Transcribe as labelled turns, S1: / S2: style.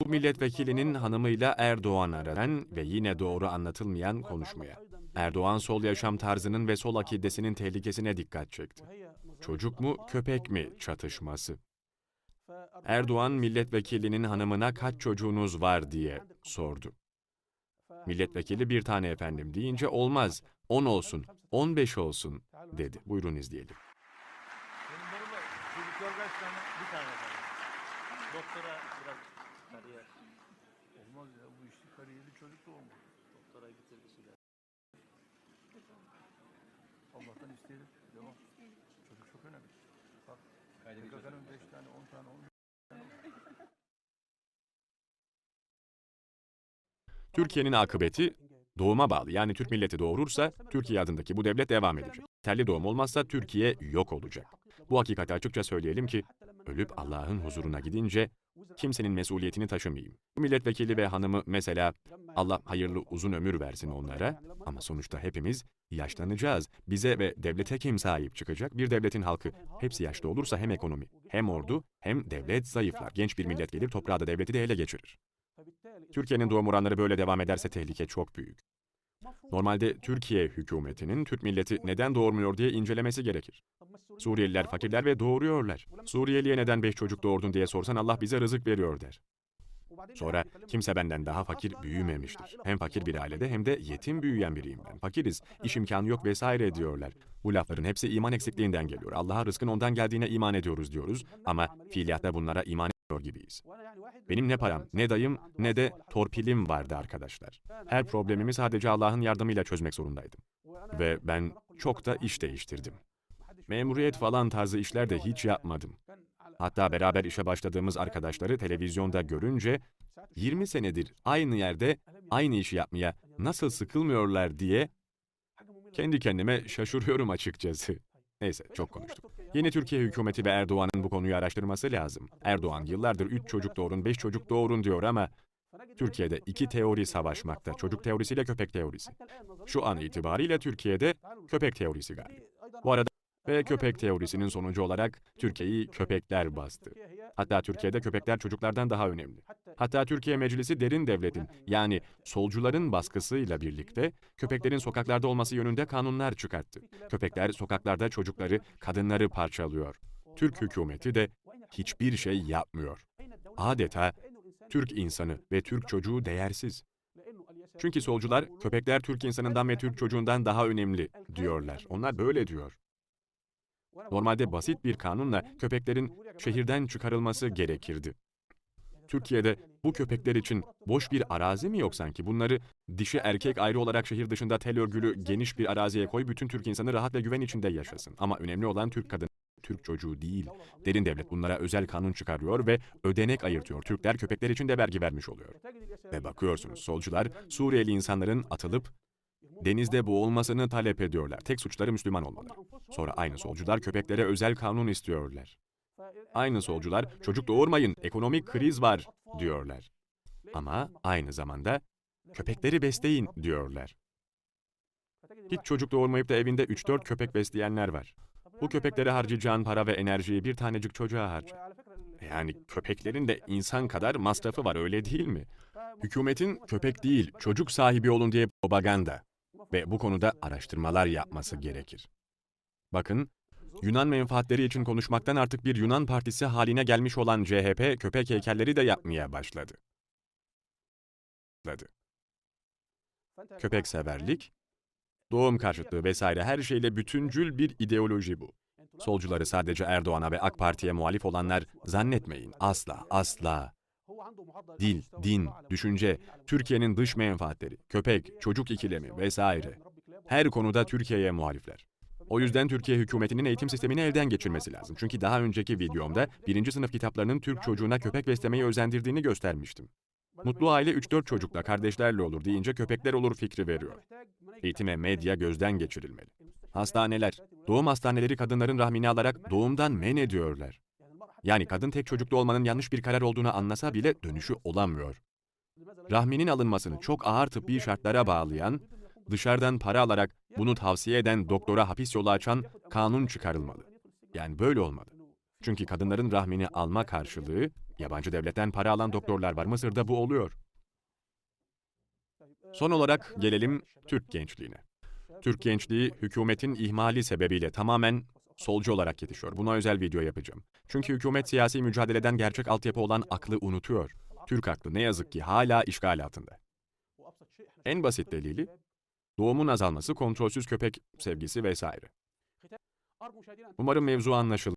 S1: Bu milletvekilinin hanımıyla Erdoğan aranan ve yine doğru anlatılmayan konuşmaya. Erdoğan sol yaşam tarzının ve sol akidesinin tehlikesine dikkat çekti. Çocuk mu, köpek mi çatışması. Erdoğan milletvekilinin hanımına kaç çocuğunuz var diye sordu. Milletvekili bir tane efendim deyince olmaz, 10 olsun, 15 olsun dedi. Buyurun izleyelim.
S2: Doktora biraz kariyer.
S3: Olmaz ya bu işte kariyerli çocuk da olmaz.
S2: Doktora getirdi silah.
S3: Allah'tan isteyelim. Devam. Çocuk çok önemli. Bak PKK'nın 5 tane 10 tane 10
S1: Türkiye'nin akıbeti doğuma bağlı. Yani Türk milleti doğurursa Türkiye adındaki bu devlet devam edecek. Telli doğum olmazsa Türkiye yok olacak. Bu hakikati açıkça söyleyelim ki ölüp Allah'ın huzuruna gidince kimsenin mesuliyetini taşımayayım. Milletvekili ve hanımı mesela Allah hayırlı uzun ömür versin onlara ama sonuçta hepimiz yaşlanacağız. Bize ve devlete kim sahip çıkacak? Bir devletin halkı hepsi yaşlı olursa hem ekonomi, hem ordu, hem devlet zayıflar. Genç bir millet gelir toprağı da devleti de ele geçirir. Türkiye'nin doğum oranları böyle devam ederse tehlike çok büyük. Normalde Türkiye hükümetinin Türk milleti neden doğurmuyor diye incelemesi gerekir. Suriyeliler fakirler ve doğuruyorlar. Suriyeliye neden beş çocuk doğurdun diye sorsan Allah bize rızık veriyor der. Sonra kimse benden daha fakir büyümemiştir. Hem fakir bir ailede hem de yetim büyüyen biriyim ben. Fakiriz, iş imkanı yok vesaire diyorlar. Bu lafların hepsi iman eksikliğinden geliyor. Allah'a rızkın ondan geldiğine iman ediyoruz diyoruz ama fiiliyatta bunlara iman ediyor gibiyiz. Benim ne param, ne dayım, ne de torpilim vardı arkadaşlar. Her problemimi sadece Allah'ın yardımıyla çözmek zorundaydım. Ve ben çok da iş değiştirdim. Memuriyet falan tarzı işler de hiç yapmadım. Hatta beraber işe başladığımız arkadaşları televizyonda görünce 20 senedir aynı yerde aynı işi yapmaya nasıl sıkılmıyorlar diye kendi kendime şaşırıyorum açıkçası. Neyse çok konuştuk. Yeni Türkiye hükümeti ve Erdoğan'ın bu konuyu araştırması lazım. Erdoğan yıllardır 3 çocuk doğurun, 5 çocuk doğurun diyor ama Türkiye'de iki teori savaşmakta. Çocuk teorisiyle köpek teorisi. Şu an itibariyle Türkiye'de köpek teorisi galip. Bu arada ve köpek teorisinin sonucu olarak Türkiye'yi köpekler bastı. Hatta Türkiye'de köpekler çocuklardan daha önemli. Hatta Türkiye Meclisi derin devletin yani solcuların baskısıyla birlikte köpeklerin sokaklarda olması yönünde kanunlar çıkarttı. Köpekler sokaklarda çocukları, kadınları parçalıyor. Türk hükümeti de hiçbir şey yapmıyor. Adeta Türk insanı ve Türk çocuğu değersiz. Çünkü solcular köpekler Türk insanından ve Türk çocuğundan daha önemli diyorlar. Onlar böyle diyor. Normalde basit bir kanunla köpeklerin şehirden çıkarılması gerekirdi. Türkiye'de bu köpekler için boş bir arazi mi yok sanki? Bunları dişi erkek ayrı olarak şehir dışında tel örgülü geniş bir araziye koy, bütün Türk insanı rahat ve güven içinde yaşasın. Ama önemli olan Türk kadın, Türk çocuğu değil. Derin devlet bunlara özel kanun çıkarıyor ve ödenek ayırtıyor. Türkler köpekler için de vergi vermiş oluyor. Ve bakıyorsunuz solcular Suriyeli insanların atılıp denizde boğulmasını talep ediyorlar. Tek suçları Müslüman olmaları. Sonra aynı solcular köpeklere özel kanun istiyorlar. Aynı solcular çocuk doğurmayın, ekonomik kriz var diyorlar. Ama aynı zamanda köpekleri besleyin diyorlar. Hiç çocuk doğurmayıp da evinde 3-4 köpek besleyenler var. Bu köpeklere harcayacağın para ve enerjiyi bir tanecik çocuğa harca. Yani köpeklerin de insan kadar masrafı var öyle değil mi? Hükümetin köpek değil, çocuk sahibi olun diye propaganda ve bu konuda araştırmalar yapması gerekir. Bakın, Yunan menfaatleri için konuşmaktan artık bir Yunan partisi haline gelmiş olan CHP köpek heykelleri de yapmaya başladı. Köpek severlik, doğum karşıtlığı vesaire her şeyle bütüncül bir ideoloji bu. Solcuları sadece Erdoğan'a ve AK Parti'ye muhalif olanlar zannetmeyin. Asla, asla. Dil, din, düşünce, Türkiye'nin dış menfaatleri, köpek, çocuk ikilemi vesaire. Her konuda Türkiye'ye muhalifler. O yüzden Türkiye hükümetinin eğitim sistemini elden geçirmesi lazım. Çünkü daha önceki videomda birinci sınıf kitaplarının Türk çocuğuna köpek beslemeyi özendirdiğini göstermiştim. Mutlu aile 3-4 çocukla, kardeşlerle olur deyince köpekler olur fikri veriyor. Eğitime medya gözden geçirilmeli. Hastaneler, doğum hastaneleri kadınların rahmini alarak doğumdan men ediyorlar. Yani kadın tek çocuklu olmanın yanlış bir karar olduğunu anlasa bile dönüşü olamıyor. Rahminin alınmasını çok ağır tıbbi şartlara bağlayan, dışarıdan para alarak bunu tavsiye eden doktora hapis yolu açan kanun çıkarılmalı. Yani böyle olmalı. Çünkü kadınların rahmini alma karşılığı yabancı devletten para alan doktorlar var. Mısır'da bu oluyor. Son olarak gelelim Türk gençliğine. Türk gençliği hükümetin ihmali sebebiyle tamamen solcu olarak yetişiyor. Buna özel video yapacağım. Çünkü hükümet siyasi mücadeleden gerçek altyapı olan aklı unutuyor. Türk aklı ne yazık ki hala işgal altında. En basit delili doğumun azalması, kontrolsüz köpek sevgisi vesaire. Umarım mevzu anlaşılır.